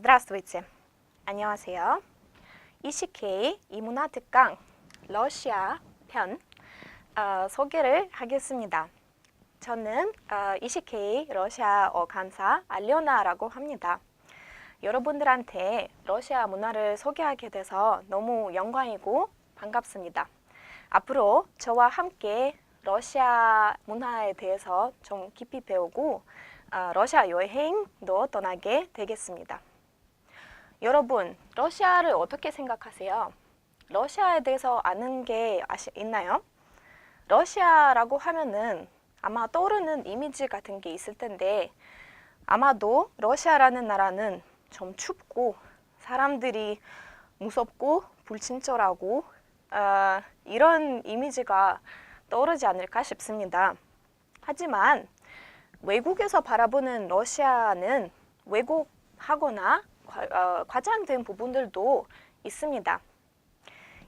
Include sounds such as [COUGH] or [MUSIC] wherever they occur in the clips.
Здравствуйте. 안녕하세요. 20K 이문화 특강 러시아 편 어, 소개를 하겠습니다. 저는 어, 20K 러시아어 강사 알려나라고 합니다. 여러분들한테 러시아 문화를 소개하게 돼서 너무 영광이고 반갑습니다. 앞으로 저와 함께 러시아 문화에 대해서 좀 깊이 배우고 어, 러시아 여행도 떠나게 되겠습니다. 여러분, 러시아를 어떻게 생각하세요? 러시아에 대해서 아는 게 아시, 있나요? 러시아라고 하면은 아마 떠오르는 이미지 같은 게 있을 텐데 아마도 러시아라는 나라는 좀 춥고 사람들이 무섭고 불친절하고 어, 이런 이미지가 떠오르지 않을까 싶습니다. 하지만 외국에서 바라보는 러시아는 왜곡하거나 과, 어, 과장된 부분들도 있습니다.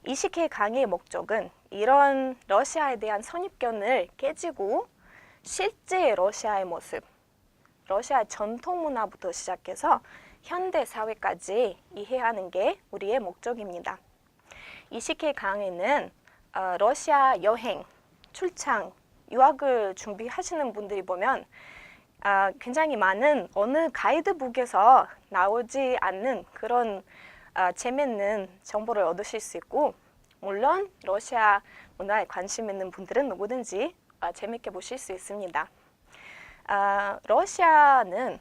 이식회 강의 목적은 이런 러시아에 대한 선입견을 깨지고 실제 러시아의 모습, 러시아 전통 문화부터 시작해서 현대 사회까지 이해하는 게 우리의 목적입니다. 이식회 강의는 어, 러시아 여행, 출장, 유학을 준비하시는 분들이 보면 아, 굉장히 많은 어느 가이드북에서 나오지 않는 그런 아, 재밌는 정보를 얻으실 수 있고 물론 러시아 문화에 관심 있는 분들은 누구든지 아, 재밌게 보실 수 있습니다. 아, 러시아는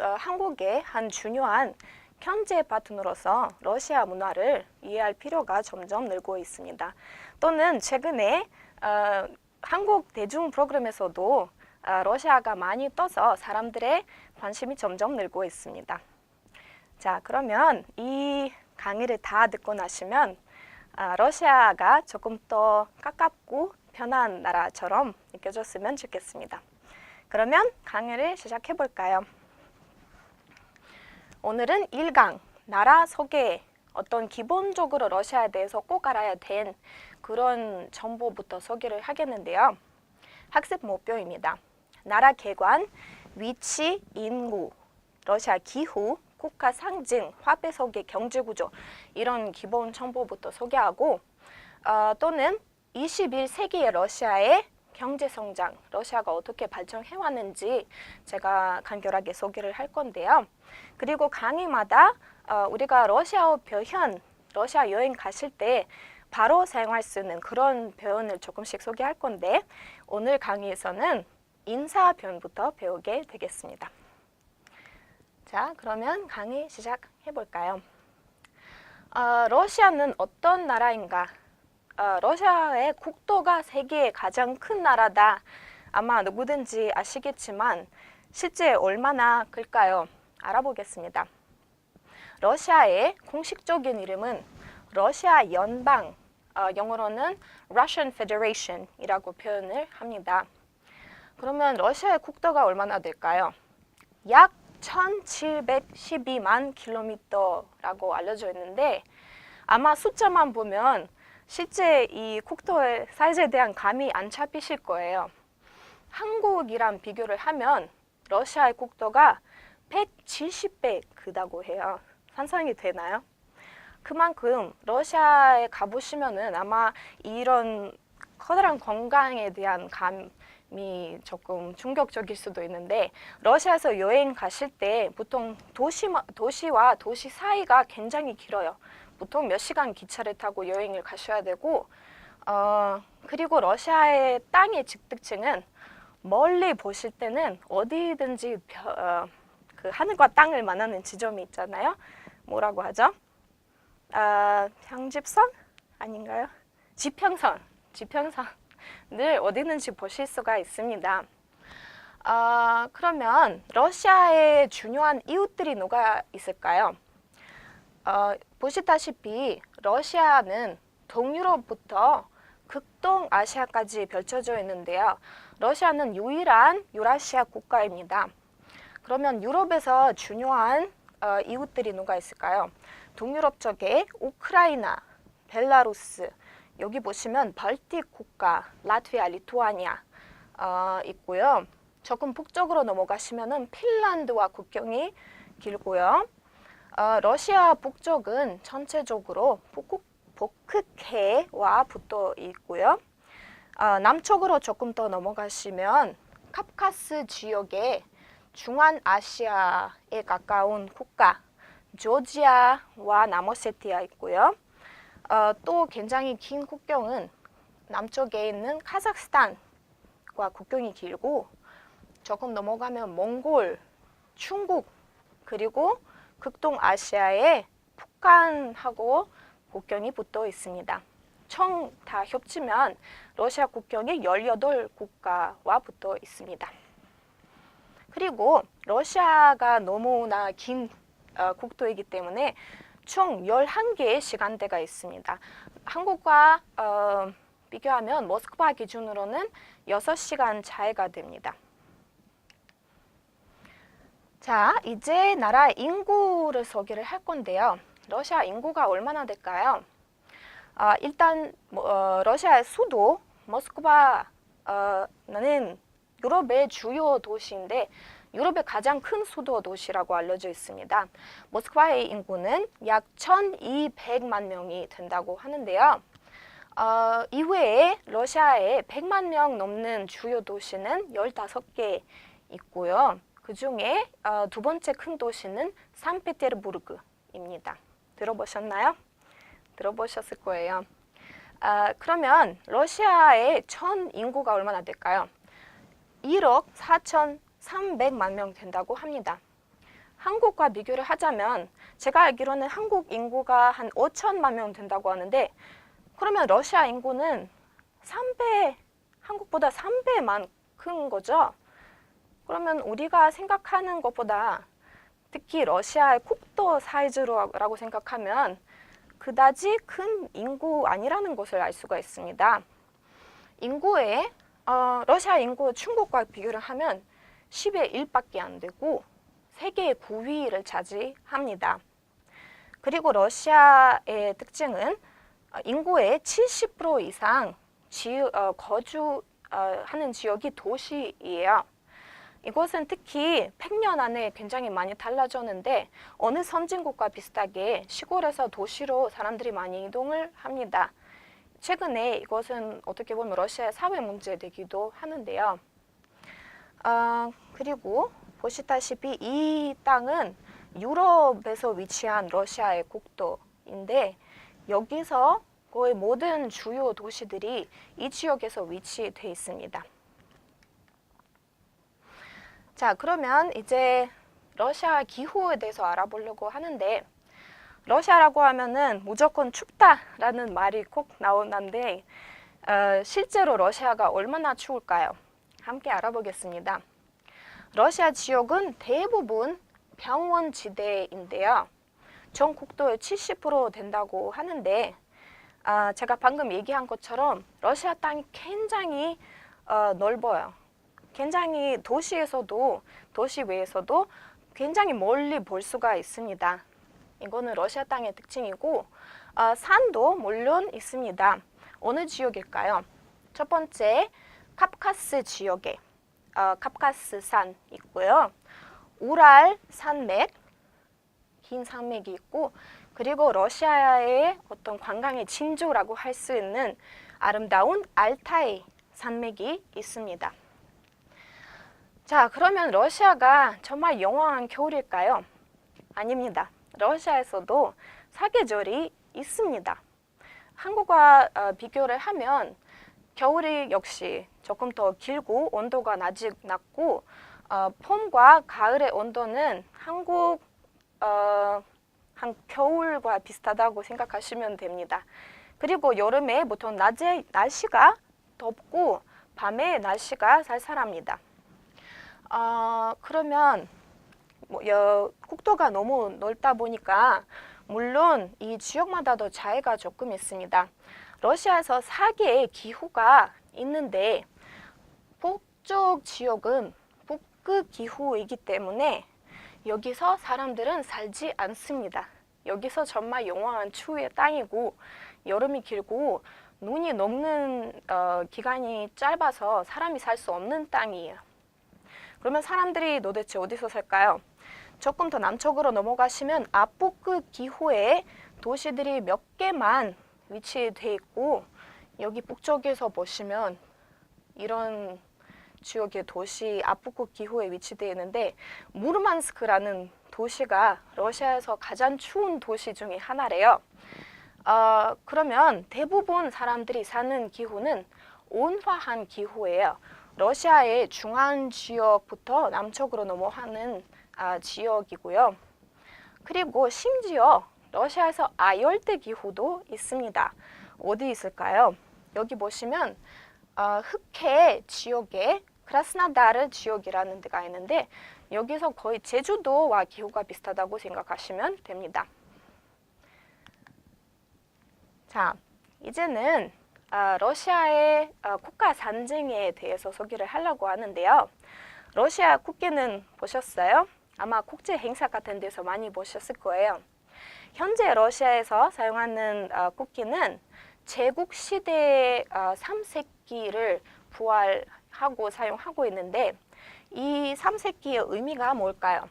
어, 한국의 한 중요한 경제 파트너로서 러시아 문화를 이해할 필요가 점점 늘고 있습니다. 또는 최근에 어, 한국 대중 프로그램에서도 아, 러시아가 많이 떠서 사람들의 관심이 점점 늘고 있습니다. 자, 그러면 이 강의를 다 듣고 나시면 아, 러시아가 조금 더 가깝고 편한 나라처럼 느껴졌으면 좋겠습니다. 그러면 강의를 시작해 볼까요? 오늘은 1강 나라 소개 어떤 기본적으로 러시아에 대해서 꼭 알아야 된 그런 정보부터 소개를 하겠는데요. 학습 목표입니다. 나라 개관, 위치, 인구, 러시아 기후, 국가 상징, 화폐 소개, 경제 구조 이런 기본 정보부터 소개하고 어, 또는 21세기의 러시아의 경제 성장, 러시아가 어떻게 발전해 왔는지 제가 간결하게 소개를 할 건데요. 그리고 강의마다 어, 우리가 러시아어 표현, 러시아 여행 가실 때 바로 사용할 수 있는 그런 표현을 조금씩 소개할 건데 오늘 강의에서는 인사 표현부터 배우게 되겠습니다. 자, 그러면 강의 시작해 볼까요? 어, 러시아는 어떤 나라인가? 어, 러시아의 국토가 세계의 가장 큰 나라다. 아마 누구든지 아시겠지만 실제 얼마나 클까요? 알아보겠습니다. 러시아의 공식적인 이름은 러시아 연방, 어, 영어로는 Russian Federation이라고 표현을 합니다. 그러면 러시아의 국토가 얼마나 될까요? 약 1712만 킬로미터라고 알려져 있는데 아마 숫자만 보면 실제 이 국토의 사이즈에 대한 감이 안 잡히실 거예요. 한국이랑 비교를 하면 러시아의 국토가 170배 크다고 해요. 상상이 되나요? 그만큼 러시아에 가보시면은 아마 이런 커다란 건강에 대한 감 이 조금 충격적일 수도 있는데 러시아에서 여행 가실 때 보통 도시 도시와 도시 사이가 굉장히 길어요. 보통 몇 시간 기차를 타고 여행을 가셔야 되고 어, 그리고 러시아의 땅의 직특징은 멀리 보실 때는 어디든지 벼, 어, 그 하늘과 땅을 만나는 지점이 있잖아요. 뭐라고 하죠? 아, 평집선 아닌가요? 지평선, 지평선 을 어디든지 보실 수가 있습니다. 아, 그러면 러시아의 중요한 이웃들이 누가 있을까요? 어, 보시다시피 러시아는 동유럽부터 극동 아시아까지 펼쳐져 있는데요. 러시아는 유일한 유라시아 국가입니다. 그러면 유럽에서 중요한 어, 이웃들이 누가 있을까요? 동유럽 쪽에 우크라이나, 벨라루스, 여기 보시면 발틱 국가, 라트비아, 리투아니아 어, 있고요. 조금 북쪽으로 넘어가시면은 핀란드와 국경이 길고요. 어, 러시아 북쪽은 전체적으로 북극, 북극해와 붙어 있고요. 어, 남쪽으로 조금 더 넘어가시면 카프카스 지역에 중앙아시아에 가까운 국가 조지아와 나머세티아 있고요. 어, 또 굉장히 긴 국경은 남쪽에 있는 카자흐스탄과 국경이 길고 조금 넘어가면 몽골, 중국 그리고 극동 아시아의 북한하고 국경이 붙어 있습니다. 총다 합치면 러시아 국경이 18국가와 붙어 있습니다. 그리고 러시아가 너무나 긴 어, 국토이기 때문에 총 11개의 시간대가 있습니다. 한국과 어, 비교하면 모스크바 기준으로는 6시간 차이가 됩니다. 자, 이제 나라 인구를 소개를 할 건데요. 러시아 인구가 얼마나 될까요? 아, 일단 뭐, 어, 러시아의 수도 모스크바는 유럽의 주요 도시인데 유럽의 가장 큰 수도 도시라고 알려져 있습니다. 모스크바의 인구는 약 1,200만 명이 된다고 하는데요. 어, 이외에 러시아에 100만 명 넘는 주요 도시는 15개 있고요. 그 중에 어, 두 번째 큰 도시는 산페테르부르크입니다. 들어보셨나요? 들어보셨을 거예요. 아, 그러면 러시아의 전 인구가 얼마나 될까요? 1억 4,300만 명 된다고 합니다. 한국과 비교를 하자면 제가 알기로는 한국 인구가 한 5천만 명 된다고 하는데 그러면 러시아 인구는 3배, 한국보다 3배만 큰 거죠. 그러면 우리가 생각하는 것보다 특히 러시아의 국도 사이즈라고 생각하면 그다지 큰 인구 아니라는 것을 알 수가 있습니다. 인구에 어, 러시아 인구 중국과 비교를 하면 10의 1밖에 안 되고 세계 9위를 차지합니다. 그리고 러시아의 특징은 어, 인구의 70% 이상 지, 어, 거주하는 지역이 도시이에요. 이곳은 특히 100년 안에 굉장히 많이 달라졌는데 어느 선진국과 비슷하게 시골에서 도시로 사람들이 많이 이동을 합니다. 최근에 이것은 어떻게 보면 러시아의 사회 문제 되기도 하는데요. 어, 그리고 보시다시피 이 땅은 유럽에서 위치한 러시아의 국도인데 여기서 거의 모든 주요 도시들이 이 지역에서 위치돼 있습니다. 자, 그러면 이제 러시아 기후에 대해서 알아보려고 하는데 러시아라고 하면은 무조건 춥다라는 말이 꼭 나오는데 어, 실제로 러시아가 얼마나 추울까요? 함께 알아보겠습니다. 러시아 지역은 대부분 평원지대인데요. 전 국토의 70% 된다고 하는데 아, 제가 방금 얘기한 것처럼 러시아 땅이 굉장히 어, 넓어요. 굉장히 도시에서도 도시 외에서도 굉장히 멀리 볼 수가 있습니다. 이거는 러시아 땅의 특징이고 어, 산도 물론 있습니다. 어느 지역일까요? 첫 번째 카프카스 지역에 어, 카프카스 산 있고요. 우랄 산맥 긴 산맥이 있고 그리고 러시아의 어떤 관광의 진주라고 할 수 있는 아름다운 알타이 산맥이 있습니다. 자, 그러면 러시아가 정말 영원한 겨울일까요? 아닙니다. 러시아에서도 사계절이 있습니다. 한국과 어, 비교를 하면 겨울이 역시 조금 더 길고 온도가 낮이, 낮고 어, 봄과 가을의 온도는 한국 어, 한 겨울과 비슷하다고 생각하시면 됩니다. 그리고 여름에 보통 낮에 날씨가 덥고 밤에 날씨가 쌀쌀합니다. 어, 그러면 뭐, 여, 국토가 너무 넓다 보니까 물론 이 지역마다도 차이가 조금 있습니다. 러시아에서 4개의 기후가 있는데 북쪽 지역은 북극 기후이기 때문에 여기서 사람들은 살지 않습니다. 여기서 정말 영원한 추위의 땅이고 여름이 길고 눈이 녹는 어, 기간이 짧아서 사람이 살 수 없는 땅이에요. 그러면 사람들이 도대체 어디서 살까요? 조금 더 남쪽으로 넘어가시면 아프크 기후에 도시들이 몇 개만 위치돼 있고 여기 북쪽에서 보시면 이런 지역의 도시 아프크 기후에 위치되어 있는데 무르만스크라는 도시가 러시아에서 가장 추운 도시 중에 하나래요. 어, 그러면 대부분 사람들이 사는 기후는 온화한 기후예요. 러시아의 중앙 지역부터 남쪽으로 넘어가는 아, 지역이고요. 그리고 심지어 러시아에서 아열대 기후도 있습니다. 어디 있을까요? 여기 보시면 어, 흑해 지역에 크라스나다르 지역이라는 데가 있는데 여기서 거의 제주도와 기후가 비슷하다고 생각하시면 됩니다. 자, 이제는 아, 러시아의 아, 국가 산증에 대해서 소개를 하려고 하는데요. 러시아 국기는 보셨어요? 아마 국제 행사 같은 데서 많이 보셨을 거예요. 현재 러시아에서 사용하는 아, 국기는 제국 시대의 아, 3세기를 부활하고 사용하고 있는데 이 3세기의 의미가 뭘까요?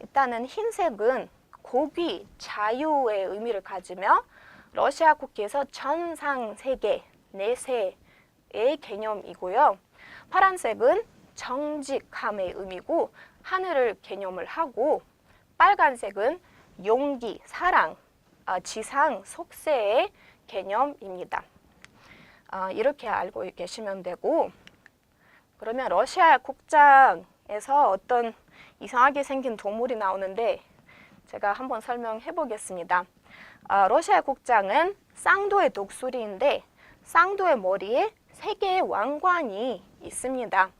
일단은 흰색은 고귀, 자유의 의미를 가지며 러시아 국기에서 전상 세계, 내세의 개념이고요. 파란색은 정직함의 의미고 하늘을 개념을 하고 빨간색은 용기, 사랑, 아, 지상, 속세의 개념입니다. 아, 이렇게 알고 계시면 되고 그러면 러시아 국장에서 어떤 이상하게 생긴 동물이 나오는데 제가 한번 설명해 보겠습니다. 아, 러시아 국장은 쌍도의 독수리인데 쌍도의 머리에 세 개의 왕관이 있습니다.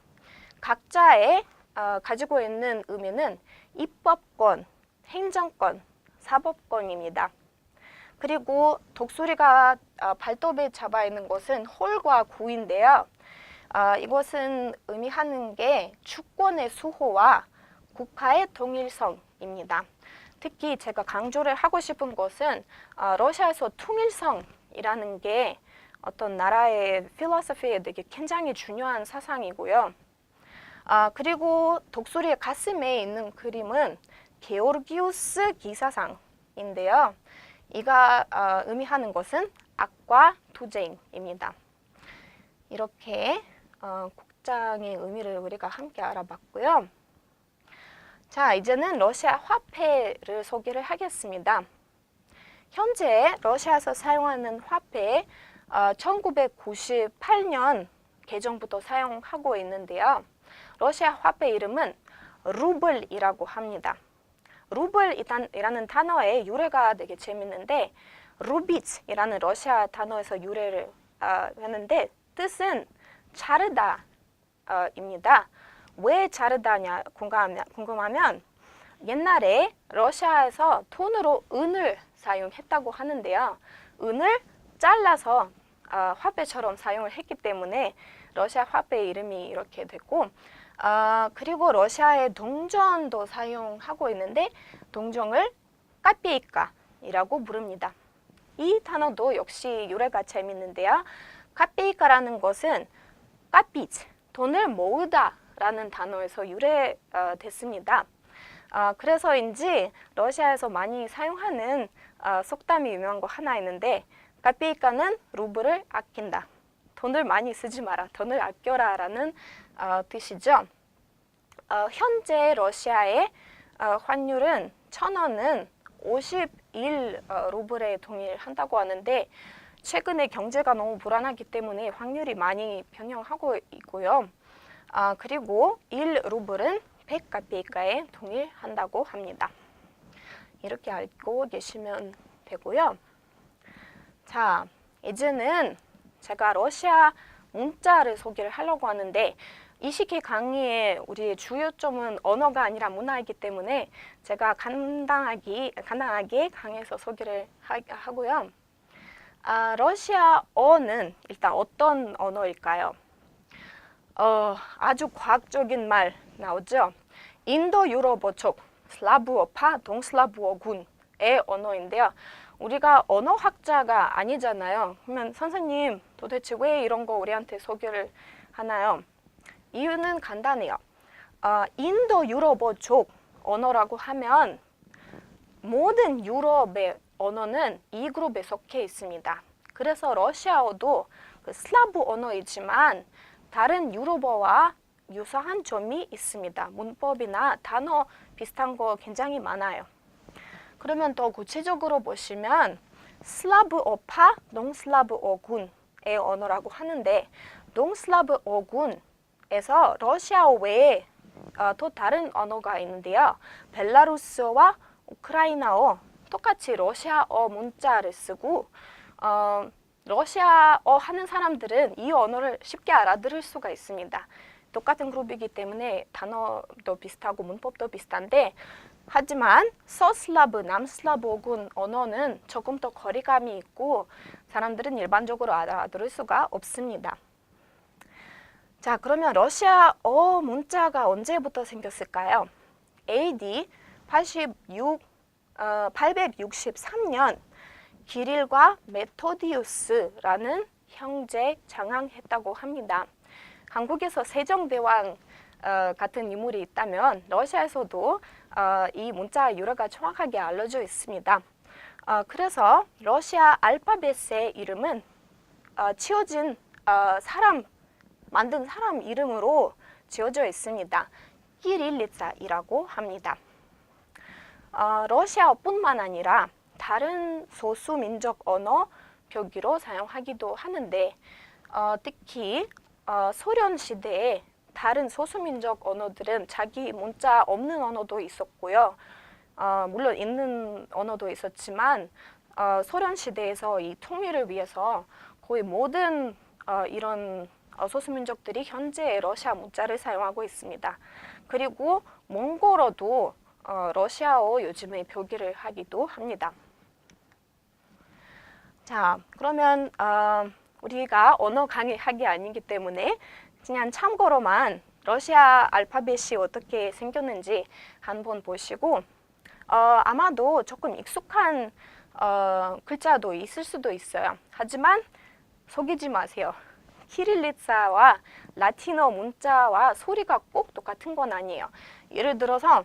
각자의 어, 가지고 있는 의미는 입법권, 행정권, 사법권입니다. 그리고 독수리가 어, 발톱에 잡아 있는 것은 홀과 구인데요. 어, 이것은 의미하는 게 주권의 수호와 국가의 통일성입니다. 특히 제가 강조를 하고 싶은 것은 어, 러시아에서 통일성이라는 게 어떤 나라의 필로소피에 되게 굉장히 중요한 사상이고요. 아, 그리고 독수리의 가슴에 있는 그림은 게오르기우스 기사상인데요. 이가 어, 의미하는 것은 악과 투쟁입니다. 이렇게 어, 국장의 의미를 우리가 함께 알아봤고요. 자, 이제는 러시아 화폐를 소개를 하겠습니다. 현재 러시아에서 사용하는 화폐 어, 1998년 개정부터 사용하고 있는데요. 러시아 화폐 이름은 루블이라고 합니다. 루블이라는 단어의 유래가 되게 재밌는데 루비츠이라는 러시아 단어에서 유래를 어, 했는데 뜻은 자르다입니다. 왜 자르다냐 궁금하면, 옛날에 러시아에서 돈으로 은을 사용했다고 하는데요. 은을 잘라서 어, 화폐처럼 사용을 했기 때문에 러시아 화폐 이름이 이렇게 됐고 아, 그리고 러시아의 동전도 사용하고 있는데 동정을 까피이카이라고 부릅니다. 이 단어도 역시 유래가 재밌는데요. 까피이카라는 것은 까피즈, 돈을 모으다 라는 단어에서 유래됐습니다. 아, 그래서인지 러시아에서 많이 사용하는 아, 속담이 유명한 거 하나 있는데 까피이카는 루블을 아낀다. 돈을 많이 쓰지 마라. 돈을 아껴라라는 어, 뜻이죠. 어, 현재 러시아의 어, 환율은 천 원은 51 어, 동일한다고 하는데 최근에 경제가 너무 불안하기 때문에 환율이 많이 변형하고 있고요. 아, 그리고 1 루블은 100카페이카에 동일한다고 합니다. 이렇게 알고 계시면 되고요. 자, 이제는 제가 러시아 문자를 소개를 하려고 하는데 이 시기 강의의 우리의 주요점은 언어가 아니라 문화이기 때문에 제가 간단하게, 간단하게 강의에서 소개를 하, 고요 아, 러시아어는 일단 어떤 언어일까요? 어, 아주 과학적인 말 나오죠. 인도 유럽어 쪽 슬라브어파 동슬라브어군의 언어인데요. 우리가 언어학자가 아니잖아요. 그러면 선생님 도대체 왜 이런 거 우리한테 소개를 하나요? 이유는 간단해요. 어, 인도 유럽어 쪽 언어라고 하면 모든 유럽의 언어는 이 그룹에 속해 있습니다. 그래서 러시아어도 그 슬라브 언어이지만 다른 유럽어와 유사한 점이 있습니다. 문법이나 단어 비슷한 거 굉장히 많아요. 그러면 더 구체적으로 보시면 슬라브어파, 동슬라브어군의 언어라고 하는데 동슬라브어군에서 러시아어 외에 어, 또 다른 언어가 있는데요. 벨라루스어와 우크라이나어 똑같이 러시아어 문자를 쓰고 어, 러시아어 하는 사람들은 이 언어를 쉽게 알아들을 수가 있습니다. 똑같은 그룹이기 때문에 단어도 비슷하고 문법도 비슷한데 하지만 서슬라브, 남슬라브어군 언어는 조금 더 거리감이 있고 사람들은 일반적으로 알아들을 수가 없습니다. 자, 그러면 러시아어 문자가 언제부터 생겼을까요? AD 86, 어, 863년 기릴과 메토디우스라는 형제 장항했다고 합니다. 한국에서 세종대왕 어, 같은 인물이 있다면 러시아에서도 어, 이 문자 유래가 정확하게 알려져 있습니다. 어, 그래서 러시아 알파벳의 이름은 어, 지어진 어, 사람 만든 사람 이름으로 지어져 있습니다. 키릴리자이라고 합니다. 어, 러시아뿐만 아니라 다른 소수 민족 언어 표기로 사용하기도 하는데 어, 특히 어, 소련 시대에 다른 소수민족 언어들은 자기 문자 없는 언어도 있었고요. 어, 물론 있는 언어도 있었지만 어, 소련 시대에서 이 통일을 위해서 거의 모든 어, 이런 어, 소수민족들이 현재 러시아 문자를 사용하고 있습니다. 그리고 몽골어도 어, 러시아어 요즘에 표기를 하기도 합니다. 자, 그러면 어, 우리가 언어 강의학이 아니기 때문에 그냥 참고로만 러시아 알파벳이 어떻게 생겼는지 한번 보시고 어, 아마도 조금 익숙한 어, 글자도 있을 수도 있어요. 하지만 속이지 마세요. 키릴리자와 라틴어 문자와 소리가 꼭 똑같은 건 아니에요. 예를 들어서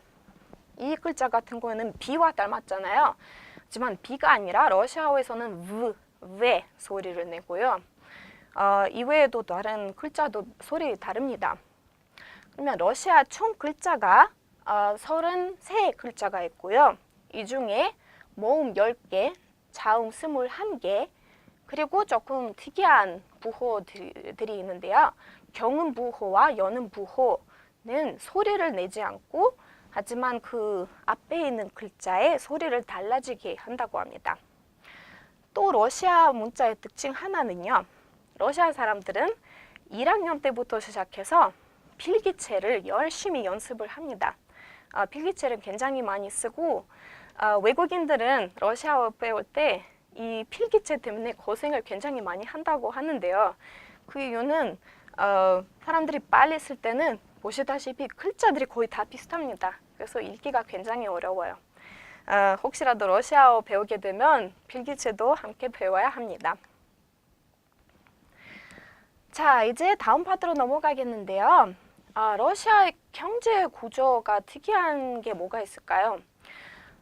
이 글자 같은 거는 비와 닮았잖아요. 하지만 비가 아니라 러시아어에서는 브, 왜 소리를 내고요. 어, 이외에도 다른 글자도 소리 다릅니다. 그러면 러시아 총 글자가 어, 33 글자가 있고요. 이 중에 모음 10개, 자음 21개, 그리고 조금 특이한 부호들이 있는데요. 경음 부호와 연음 부호는 소리를 내지 않고 하지만 그 앞에 있는 글자의 소리를 달라지게 한다고 합니다. 또 러시아 문자의 특징 하나는요. 러시아 사람들은 1학년 때부터 시작해서 필기체를 열심히 연습을 합니다. 아, 필기체를 굉장히 많이 쓰고 아, 외국인들은 러시아어 배울 때 이 필기체 때문에 고생을 굉장히 많이 한다고 하는데요. 그 이유는 어, 사람들이 빨리 쓸 때는 보시다시피 글자들이 거의 다 비슷합니다. 그래서 읽기가 굉장히 어려워요. 어, 혹시라도 러시아어 배우게 되면 필기체도 함께 배워야 합니다. 자, 이제 다음 파트로 넘어가겠는데요. 아, 러시아의 경제 구조가 특이한 게 뭐가 있을까요?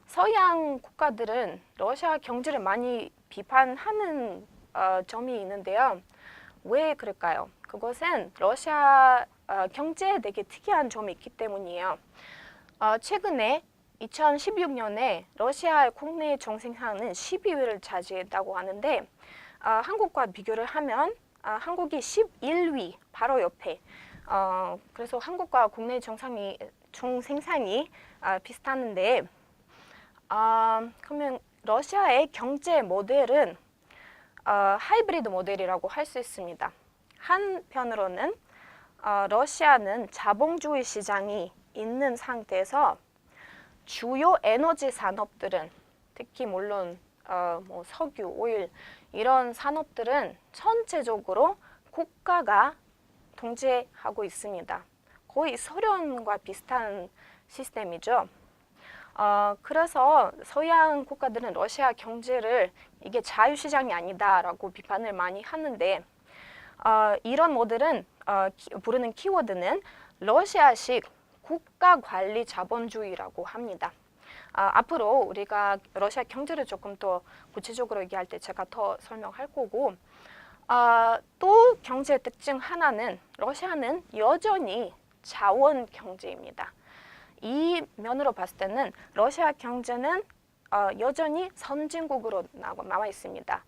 서양 국가들은 러시아 경제를 많이 비판하는 어, 점이 있는데요. 왜 그럴까요? 그것은 러시아 어, 경제에 되게 특이한 점이 있기 때문이에요. 어, 최근에 2016년에 러시아의 국내 정생산은 12위를 차지했다고 하는데 어, 한국과 비교를 하면 어, 한국이 11위 바로 옆에 어, 그래서 한국과 국내 정상이 중생산이 어, 비슷하는데 어, 그러면 러시아의 경제 모델은 어, 하이브리드 모델이라고 할 수 있습니다. 한편으로는 어, 러시아는 자본주의 시장이 있는 상태에서 주요 에너지 산업들은 특히 물론 어, 뭐 석유, 오일 이런 산업들은 전체적으로 국가가 통제하고 있습니다. 거의 소련과 비슷한 시스템이죠. 어, 그래서 서양 국가들은 러시아 경제를 이게 자유시장이 아니다라고 비판을 많이 하는데 어, 이런 모델은 어, 키, 부르는 키워드는 러시아식 국가 관리 자본주의라고 합니다. 아, 앞으로 우리가 러시아 경제를 조금 더 구체적으로 얘기할 때 제가 더 설명할 거고 아, 또 경제 특징 하나는 러시아는 여전히 자원 경제입니다. 이 면으로 봤을 때는 러시아 경제는 어, 여전히 선진국으로 나- 남아 있습니다.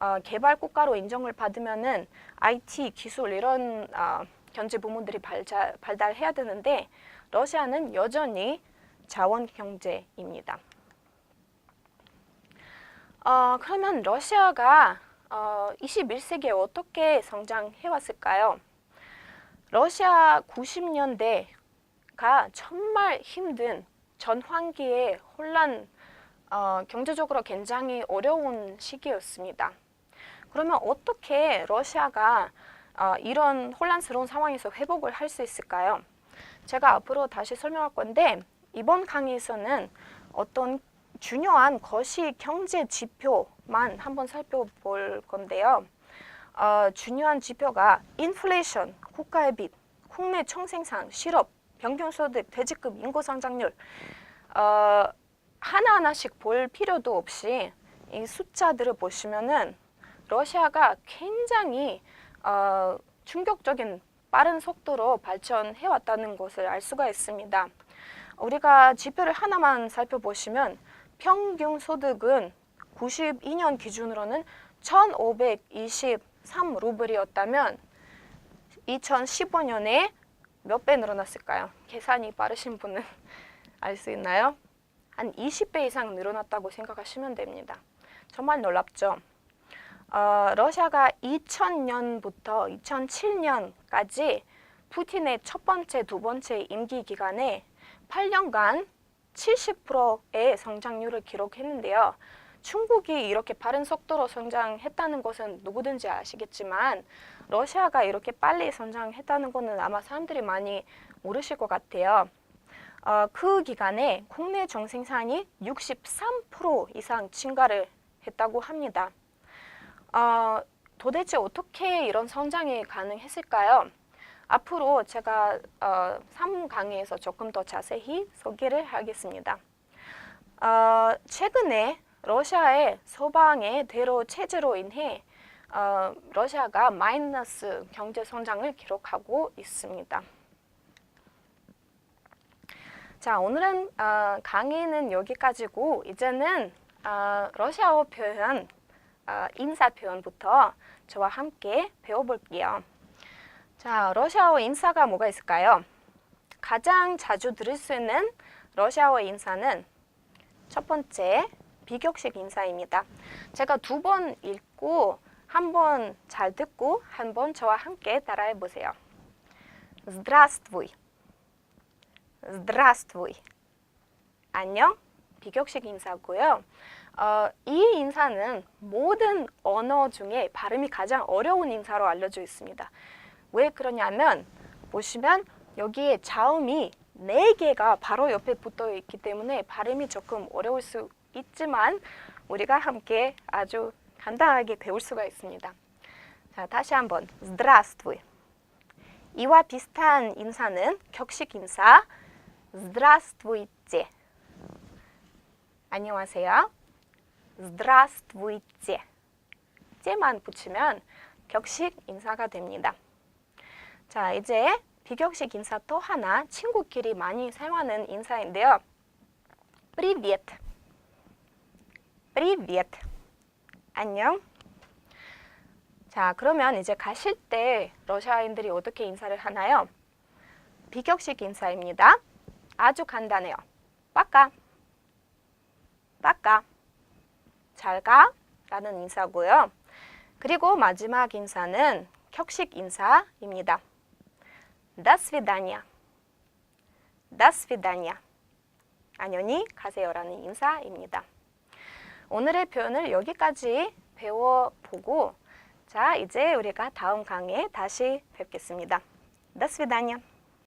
어, 개발 국가로 인정을 받으면은 IT 기술 이런 어, 경제 부문들이 발자, 발달해야 되는데 러시아는 여전히 자원 경제입니다. 어, 그러면 러시아가 어, 21세기에 어떻게 성장해 왔을까요? 러시아 90년대가 정말 힘든 전환기의 혼란, 어, 경제적으로 굉장히 어려운 시기였습니다. 그러면 어떻게 러시아가 어, 이런 혼란스러운 상황에서 회복을 할 수 있을까요? 제가 앞으로 다시 설명할 건데 이번 강의에서는 어떤 중요한 거시 경제 지표만 한번 살펴볼 건데요. 어, 중요한 지표가 인플레이션, 국가의 빚, 국내 총생산, 실업, 평균소득, 퇴직금, 인구 성장률 어, 하나하나씩 볼 필요도 없이 이 숫자들을 보시면은 러시아가 굉장히 어, 충격적인 빠른 속도로 발전해 왔다는 것을 알 수가 있습니다. 우리가 지표를 하나만 살펴보시면 평균 소득은 92년 기준으로는 1,523 루블이었다면 2015년에 몇 배 늘어났을까요? 계산이 빠르신 분은 [LAUGHS] 알 수 있나요? 한 20배 이상 늘어났다고 생각하시면 됩니다. 정말 놀랍죠? 어, 러시아가 2000년부터 2007년까지 푸틴의 첫 번째, 두 번째 임기 기간에 8년간 70%의 성장률을 기록했는데요. 중국이 이렇게 빠른 속도로 성장했다는 것은 누구든지 아시겠지만 러시아가 이렇게 빨리 성장했다는 것은 아마 사람들이 많이 모르실 것 같아요. 어, 그 기간에 국내 정생산이 63% 이상 증가를 했다고 합니다. 어, 도대체 어떻게 이런 성장이 가능했을까요? 앞으로 제가 어, 3강의에서 조금 더 자세히 소개를 하겠습니다. 어, 최근에 러시아의 서방의 대로 체제로 인해 어, 러시아가 마이너스 경제 성장을 기록하고 있습니다. 자, 오늘은 어, 강의는 여기까지고 이제는 어, 러시아어 표현, 어, 인사 표현부터 저와 함께 배워볼게요. 자, 러시아어 인사가 뭐가 있을까요? 가장 자주 들을 수 있는 러시아어 인사는 첫 번째 비격식 인사입니다. 제가 두 번 읽고 한 번 잘 듣고 한 번 저와 함께 따라해 보세요. Здравствуй. Здравствуй. 안녕. 비격식 인사고요. 어, 이 인사는 모든 언어 중에 발음이 가장 어려운 인사로 알려져 있습니다. 왜 그러냐면 보시면 여기에 자음이 네 개가 바로 옆에 붙어 있기 때문에 발음이 조금 어려울 수 있지만 우리가 함께 아주 간단하게 배울 수가 있습니다. 자, 다시 한번 Здравствуй. 이와 비슷한 인사는 격식 인사 Здравствуйте. 안녕하세요. Здравствуйте. 째만 붙이면 격식 인사가 됩니다. 자, 이제 비격식 인사 또 하나 친구끼리 많이 사용하는 인사인데요. Привет. Привет. 안녕. 자, 그러면 이제 가실 때 러시아인들이 어떻게 인사를 하나요? 비격식 인사입니다. 아주 간단해요. 빠까. 빠까. 잘 가. 라는 인사고요. 그리고 마지막 인사는 격식 인사입니다. До свидания. До свидания. 안녕히 가세요라는 인사입니다. 오늘의 표현을 여기까지 배워보고 자 이제 우리가 다음 강의에 다시 뵙겠습니다. До свидания.